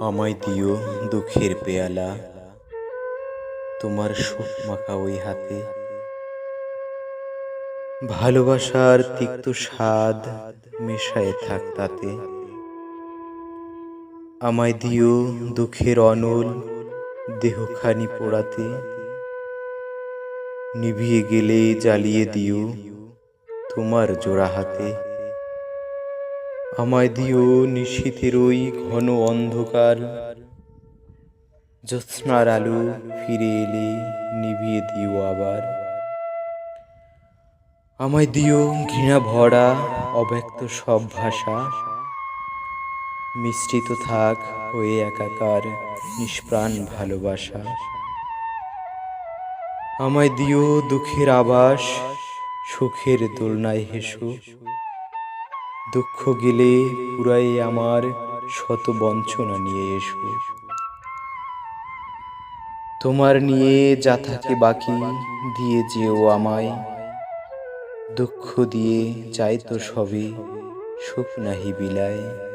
আমায় দিও দুঃখের পেয়ালা। তোমার শোক মাখা ওই হাতে। ভালোবাসার তিক্ত স্বাদ মেশায় থাক তাতে। আমায় দিও দুঃখের অনল দেহখানি পোড়াতে। নিভিয়ে গেলে জ্বালিয়ে দিও তোমার জোড়া হাতে। আমায় দিও নিশীথের ওই ঘন অন্ধকার। জ্যোৎস্নার আলো ফিরে এলে নিভিয়ে দিও আবার। আমায় দিও ঘৃণা ভরা, অব্যক্ত সব ভাষা। মিশ্রিত থাক হয়ে একাকার, নিষ্প্রাণ ভালোবাসা। আমায় দিও দুঃখের আবাস, সুখের দোলনায় হেসো। দুঃখ গেলে পুরাই আমার শত বঞ্চনা নিয়ে এসো। তোমার নিয়ে যা থাকে বাকি দিয়ে যেও আমায়। দুঃখ দিয়ে যাই তো সবে, সুখ নাহি বিলায়।